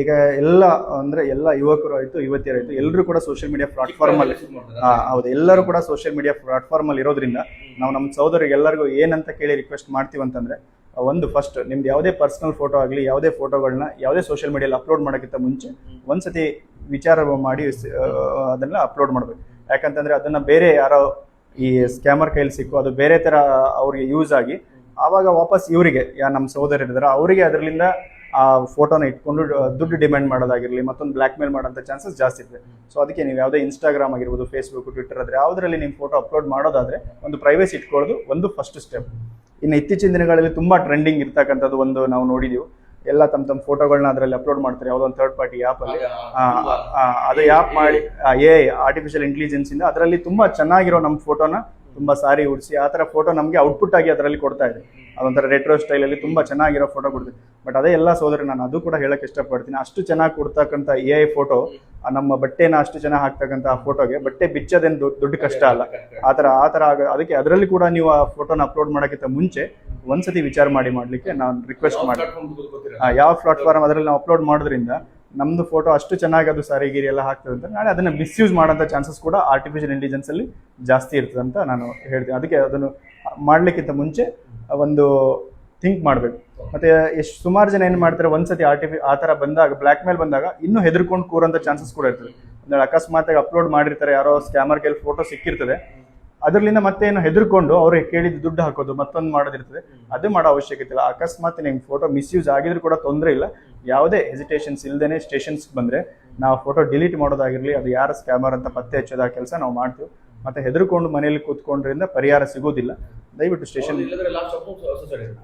ಈಗ ಎಲ್ಲ, ಅಂದ್ರೆ ಎಲ್ಲ ಯುವಕರು ಆಯ್ತು ಯುವತಿಯರಾಯ್ತು ಎಲ್ಲರೂ ಕೂಡ ಸೋಷಿಯಲ್ ಮೀಡಿಯಾ ಪ್ಲಾಟ್ಫಾರ್ಮ್ ಅಲ್ಲಿ ಹೌದು, ಎಲ್ಲರೂ ಕೂಡ ಸೋಷಿಯಲ್ ಮೀಡಿಯಾ ಪ್ಲಾಟ್ಫಾರ್ಮ್ ಅಲ್ಲಿ ಇರೋದ್ರಿಂದ ನಾವು ನಮ್ಮ ಸಹೋದರಿಗೆ ಎಲ್ಲರಿಗೂ ಏನಂತ ಕೇಳಿ ರಿಕ್ವೆಸ್ಟ್ ಮಾಡ್ತೀವಿ ಅಂತಂದ್ರೆ ಒಂದು ಫಸ್ಟ್ ನಿಮ್ದು ಯಾವುದೇ ಪರ್ಸನಲ್ ಫೋಟೋ ಆಗಲಿ, ಯಾವುದೇ ಫೋಟೋಗಳನ್ನ ಯಾವುದೇ ಸೋಷಿಯಲ್ ಮೀಡಿಯಲ್ಲಿ ಅಪ್ಲೋಡ್ ಮಾಡೋಕ್ಕಿಂತ ಮುಂಚೆ ಒಂದ್ಸತಿ ವಿಚಾರ ಮಾಡಿ ಅದನ್ನ ಅಪ್ಲೋಡ್ ಮಾಡಬೇಕು. ಯಾಕಂತಂದ್ರೆ ಅದನ್ನ ಬೇರೆ ಯಾರೋ ಈ ಸ್ಕ್ಯಾಮರ್ ಕೈಲಿ ಸಿಕ್ಕು, ಅದು ಬೇರೆ ತರ ಅವ್ರಿಗೆ ಯೂಸ್ ಆಗಿ, ಆವಾಗ ವಾಪಸ್ ಇವರಿಗೆ, ಯಾ, ನಮ್ಮ ಸಹೋದರ ಅವರಿಗೆ ಅದರಿಂದ ಆ ಫೋಟೋನ ಇಟ್ಕೊಂಡು ದುಡ್ಡು ಡಿಮ್ಯಾಂಡ್ ಮಾಡೋದಾಗಿರಲಿ ಮತ್ತೊಂದು ಬ್ಲ್ಯಾಕ್ ಮೇಲ್ ಮಾಡೋಂಥ ಚಾನ್ಸಸ್ ಜಾಸ್ತಿ ಇದೆ ಸೊ ಅದಕ್ಕೆ ನೀವು ಯಾವುದೇ ಇನ್ಸ್ಟಾಗ್ರಾಮ್ ಆಗಿರ್ಬೋದು ಫೇಸ್ಬುಕ್ ಟ್ವಿಟರ್ ಆದರೆ ಯಾವುದರಲ್ಲಿ ನಿಮ್ಮ ಫೋಟೋ ಅಪ್ಲೋಡ್ ಮಾಡೋದಾದ್ರೆ ಒಂದು ಪ್ರೈವೇಸಿ ಇಟ್ಕೊಳ್ಳೋದು ಒಂದು ಫಸ್ಟ್ ಸ್ಟೆಪ್ ಇನ್ನು ಇತ್ತೀಚಿನ ದಿನಗಳಲ್ಲಿ ತುಂಬ ಟ್ರೆಂಡಿಂಗ್ ಇರ್ತಕ್ಕಂಥದ್ದು ಒಂದು ನಾವು ನೋಡಿದೀವಿ. ಎಲ್ಲ ತಮ್ಮ ತಮ್ಮ ಫೋಟೋಗಳನ್ನ ಅದರಲ್ಲಿ ಅಪ್ಲೋಡ್ ಮಾಡ್ತಾರೆ ಯಾವುದೋ ಒಂದು ಥರ್ಡ್ ಪಾರ್ಟಿ ಆ್ಯಪ್ ಅಲ್ಲಿ. ಆ, ಆ, ಅದು ಆ್ಯಪ್ ಮಾಡಿ ಎ ಆರ್ಟಿಫಿಷಿಯಲ್ ಇಂಟೆಲಿಜೆನ್ಸಿಂದ ಅದರಲ್ಲಿ ತುಂಬ ಚೆನ್ನಾಗಿರೋ ನಮ್ಮ ಫೋಟೋನ ತುಂಬಾ ಸಾರಿ ಉಡಿಸಿ ಆ ಥರ ಫೋಟೋ ನಮಗೆ ಔಟ್ಪುಟ್ ಆಗಿ ಅದರಲ್ಲಿ ಕೊಡ್ತಾ ಇದೆ. ಅದೊಂಥರ ರೆಟ್ರೋ ಸ್ಟೈಲಲ್ಲಿ ತುಂಬ ಚೆನ್ನಾಗಿರೋ ಫೋಟೋ ಕೊಡ್ತೀವಿ ಬಟ್ ಅದೇ ಎಲ್ಲ ಸೋದರಿ ನಾನು ಅದು ಕೂಡ ಹೇಳಕ್ಕೆ ಇಷ್ಟಪಡ್ತೀನಿ. ಅಷ್ಟು ಚೆನ್ನಾಗಿ ಕೊಡ್ತಕ್ಕಂಥ ಎ ಐ ಫೋಟೋ ನಮ್ಮ ಬಟ್ಟೆನ ಅಷ್ಟು ಚೆನ್ನಾಗಿ ಹಾಕ್ತಕ್ಕಂಥ ಆ ಫೋಟೋಗೆ ಬಟ್ಟೆ ಬಿಚ್ಚೋದೇನು ದೊಡ್ಡ ಕಷ್ಟ ಅಲ್ಲ. ಆ ಥರ ಆ ಥರ ಆಗ ಅದಕ್ಕೆ ಅದರಲ್ಲಿ ಕೂಡ ನೀವು ಆ ಫೋಟೋನ ಅಪ್ಲೋಡ್ ಮಾಡೋಕ್ಕಿಂತ ಮುಂಚೆ ಒಂದ್ಸತಿ ವಿಚಾರ ಮಾಡಿ ಮಾಡ್ಲಿಕ್ಕೆ ನಾನು ರಿಕ್ವೆಸ್ಟ್ ಮಾಡಿ ಯಾವ ಪ್ಲಾಟ್ಫಾರ್ಮ್ ಅದರಲ್ಲಿ ನಾವು ಅಪ್ಲೋಡ್ ಮಾಡೋದ್ರಿಂದ ನಮ್ದು ಫೋಟೋ ಅಷ್ಟು ಚೆನ್ನಾಗಿ ಅದು ಸಾರಿ ಗಿರಿ ಎಲ್ಲ ಹಾಕ್ತದೆ ಅಂತ ನಾಳೆ ಅದನ್ನ ಮಿಸ್ಯೂಸ್ ಮಾಡೋಂಥ ಚಾನ್ಸಸ್ ಕೂಡ ಆರ್ಟಿಫಿಷಿಯಲ್ ಇಂಟೆಲಿಜೆನ್ಸ್ ಅಲ್ಲಿ ಜಾಸ್ತಿ ಇರ್ತದೆ ಅಂತ ನಾನು ಹೇಳ್ತೀನಿ. ಅದಕ್ಕೆ ಅದನ್ನು ಮಾಡಲಿಕ್ಕಿಂತ ಮುಂಚೆ ಒಂದು ಥಿಂಕ್ ಮಾಡಬೇಕು. ಮತ್ತೆ ಎಷ್ಟು ಸುಮಾರು ಜನ ಏನು ಮಾಡ್ತಾರೆ, ಒಂದ್ಸತಿ ಆರ್ಟಿಫಿ ಆ ಥರ ಬಂದಾಗ ಬ್ಲ್ಯಾಕ್ ಮೇಲ್ ಬಂದಾಗ ಇನ್ನೂ ಹೆದರ್ಕೊಂಡು ಕೂರೋಂಥ ಚಾನ್ಸಸ್ ಕೂಡ ಇರ್ತದೆ. ಅಂದ್ರೆ ಅಕಸ್ಮಾತಾಗಿ ಅಪ್ಲೋಡ್ ಮಾಡಿರ್ತಾರೆ, ಯಾರೋ ಸ್ಕ್ಯಾಮರ್ ಕೈಲಿ ಫೋಟೋ ಸಿಕ್ಕಿರ್ತದೆ. ಅದರಲ್ಲಿಂದ ಮತ್ತೆ ಏನು ಹೆದರ್ಕೊಂಡು ಅವ್ರಿಗೆ ಕೇಳಿದ ದುಡ್ಡು ಹಾಕೋದು, ಮತ್ತೊಂದು ಮಾಡೋದಿರ್ತದೆ. ಅದು ಮಾಡೋ ಅವಶ್ಯಕತೆ ಇಲ್ಲ. ಅಕಸ್ಮಾತ್ ನಿಮ್ಗೆ ಫೋಟೋ ಮಿಸ್ಯೂಸ್ ಆಗಿದ್ರು ಕೂಡ ತೊಂದರೆ ಇಲ್ಲ. ಯಾವುದೇ ಹೆಸಿಟೇಷನ್ಸ್ ಇಲ್ಲದೇ ಸ್ಟೇಷನ್ಸ್ ಬಂದರೆ, ನಾವು ಫೋಟೋ ಡಿಲೀಟ್ ಮಾಡೋದಾಗಿರಲಿ, ಅದು ಯಾರ ಸ್ಕ್ಯಾಮರ್ ಅಂತ ಪತ್ತೆ ಹಚ್ಚೋದ ಕೆಲಸ ನಾವು ಮಾಡ್ತೀವಿ. ಮತ್ತೆ ಹೆದರ್ಕೊಂಡು ಮನೆಯಲ್ಲಿ ಕೂತ್ಕೊಂಡ್ರಿಂದ ಪರಿಹಾರ ಸಿಗೋದಿಲ್ಲ. ದಯವಿಟ್ಟು ಸ್ಟೇಷನ್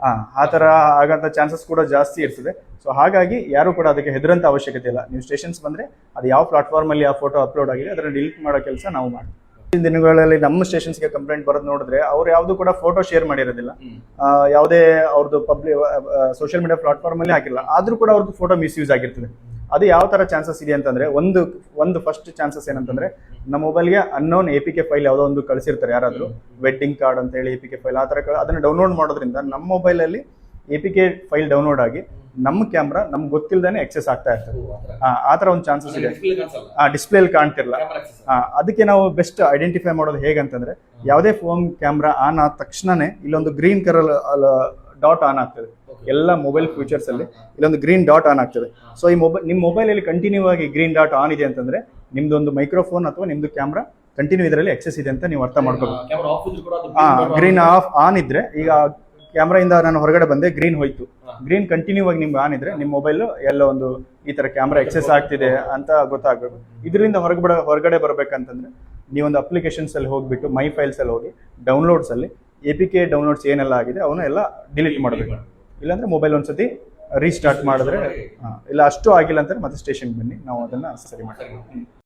ಹಾಂ ಆ ಥರ ಆಗಂತ ಚಾನ್ಸಸ್ ಕೂಡ ಜಾಸ್ತಿ ಇರ್ತದೆ. ಸೊ ಹಾಗಾಗಿ ಯಾರು ಕೂಡ ಅದಕ್ಕೆ ಹೆದರಂತ ಅವಶ್ಯಕತೆ ಇಲ್ಲ. ನೀವು ಸ್ಟೇಷನ್ಸ್ ಬಂದ್ರೆ ಅದು ಯಾವ ಪ್ಲಾಟ್ಫಾರ್ಮ್ ಅಲ್ಲಿ ಆ ಫೋಟೋ ಅಪ್ಲೋಡ್ ಆಗಿದೆ ಅದನ್ನ ಡಿಲೀಟ್ ಮಾಡೋ ಕೆಲಸ ನಾವು ಮಾಡ್ತೀವಿ. ಇತ್ತೀಚಿನ ದಿನಗಳಲ್ಲಿ ನಮ್ಮ ಸ್ಟೇಷನ್ಸ್ಗೆ ಕಂಪ್ಲೇಂಟ್ ಬರೋದು ನೋಡಿದ್ರೆ ಅವ್ರು ಯಾವುದು ಕೂಡ ಫೋಟೋ ಶೇರ್ ಮಾಡಿರೋದಿಲ್ಲ. ಯಾವುದೇ ಅವ್ರದ್ದು ಪಬ್ಲಿಕ್ ಸೋಷಿಯಲ್ ಮೀಡಿಯಾ ಪ್ಲಾಟ್ಫಾರ್ಮ್ ಅಲ್ಲಿ ಹಾಕಿಲ್ಲ. ಆದ್ರೂ ಕೂಡ ಅವ್ರದ್ದು ಫೋಟೋ ಮಿಸ್ಯೂಸ್ ಆಗಿರ್ತದೆ. ಅದು ಯಾವ ತರ ಚಾನ್ಸಸ್ ಇದೆ ಅಂತಂದ್ರೆ ಒಂದು ಒಂದು ಫಸ್ಟ್ ಚಾನ್ಸಸ್ ಏನಂತಂದ್ರೆ ನಮ್ಮ ಮೊಬೈಲ್ಗೆ unknown A P K file ಯಾವುದೋ ಒಂದು ಕಳಿಸಿರ್ತಾರೆ ಯಾರಾದರೂ ವೆಡ್ಡಿಂಗ್ ಕಾರ್ಡ್ ಅಂತ ಹೇಳಿ ಎ ಪಿ ಕೆ ಫೈಲ್ ಆ ತರ ಅದನ್ನು ಡೌನ್ಲೋಡ್ ಮಾಡೋದ್ರಿಂದ ನಮ್ಮ ಮೊಬೈಲಲ್ಲಿ A P K file download ಆಗಿ ನಮ್ಮ ಕ್ಯಾಮ್ರಾ ನಮ್ಗೆ ಗೊತ್ತಿಲ್ಲದೇ ಎಕ್ಸೆಸ್ ಆಗ್ತಾ ಇರ್ತದೆ. ಆ, ಥರ ತರ ಒಂದು ಚಾನ್ಸಸ್ ಇದೆ. ಆ ಡಿಸ್ಪ್ಲೇಲಿ ಕಾಣ್ತಿರಲ್ಲ. ಅದಕ್ಕೆ ನಾವು ಬೆಸ್ಟ್ ಐಡೆಂಟಿಫೈ ಮಾಡೋದು ಹೇಗಂತಂದ್ರೆ ಯಾವುದೇ ಫೋನ್ ಕ್ಯಾಮ್ರಾ ಆನ್ ಆದ ತಕ್ಷಣನೇ ಇಲ್ಲೊಂದು ಗ್ರೀನ್ ಕಲರ್ ಡಾಟ್ ಆನ್ ಆಗ್ತದೆ. ಎಲ್ಲ ಮೊಬೈಲ್ ಫ್ಯೂಚರ್ಸ್ ಅಲ್ಲಿ ಇಲ್ಲೊಂದು ಗ್ರೀನ್ ಡಾಟ್ ಆನ್ ಆಗ್ತದೆ. ಸೊ ಈ ಮೊಬೈಲ್ ನಿಮ್ಮ ಮೊಬೈಲ್ ಅಲ್ಲಿ ಕಂಟಿನ್ಯೂ ಆಗಿ ಗ್ರೀನ್ ಡಾಟ್ ಆನ್ ಇದೆ ಅಂತಂದ್ರೆ ನಿಮ್ದೊಂದು ಮೈಕ್ರೋಫೋನ್ ಅಥವಾ ನಿಮ್ದು ಕ್ಯಾಮ್ರಾ ಕಂಟಿನ್ಯೂ ಇದರಲ್ಲಿ ಎಕ್ಸೆಸ್ ಇದೆ ಅಂತ ನೀವು ಅರ್ಥ ಮಾಡ್ಕೋಬೇಕು ಗ್ರೀನ್ ಆಫ್ ಆನ್ ಇದ್ರೆ ಈಗ ಕ್ಯಾಮ್ರಾ ಇಂದ ನಾನು ಹೊರಗಡೆ ಬಂದೆ ಗ್ರೀನ್ ಹೋಯ್ತು. ಗ್ರೀನ್ ಕಂಟಿನ್ಯೂ ಆಗಿ ನಿಮ್ಗೆ ಆನ್ ಇದ್ರೆ ನಿಮ್ಮ ಮೊಬೈಲ್ ಎಲ್ಲ ಒಂದು ಈ ತರ ಕ್ಯಾಮ್ರಾ ಎಕ್ಸೆಸ್ ಆಗ್ತಿದೆ ಅಂತ ಗೊತ್ತಾಗಬೇಕು. ಇದರಿಂದ ಹೊರಗಡೆ ಹೊರಗಡೆ ಬರಬೇಕಂತಂದ್ರೆ ನೀವೊಂದು ಅಪ್ಲಿಕೇಶನ್ಸ್ ಅಲ್ಲಿ ಹೋಗ್ಬಿಟ್ಟು ಮೈ ಫೈಲ್ಸ್ ಅಲ್ಲಿ ಹೋಗಿ ಡೌನ್ಲೋಡ್ಸ್ ಅಲ್ಲಿ ಎ ಪಿ ಕೆ ಡೌನ್ಲೋಡ್ಸ್ ಏನೆಲ್ಲ ಆಗಿದೆ ಅವನ್ನ ಎಲ್ಲ ಡಿಲೀಟ್ ಮಾಡಬೇಕು. ಇಲ್ಲಾಂದ್ರೆ ಮೊಬೈಲ್ ಒಂದ್ಸತಿ ರೀಸ್ಟಾರ್ಟ್ ಮಾಡಿದ್ರೆ ಇಲ್ಲ ಅಷ್ಟು ಆಗಿಲ್ಲ ಅಂದ್ರೆ ಮತ್ತೆ ಸ್ಟೇಷನ್ ಬನ್ನಿ ನಾವು ಅದನ್ನ ಸರಿ ಮಾಡ್ತೀವಿ.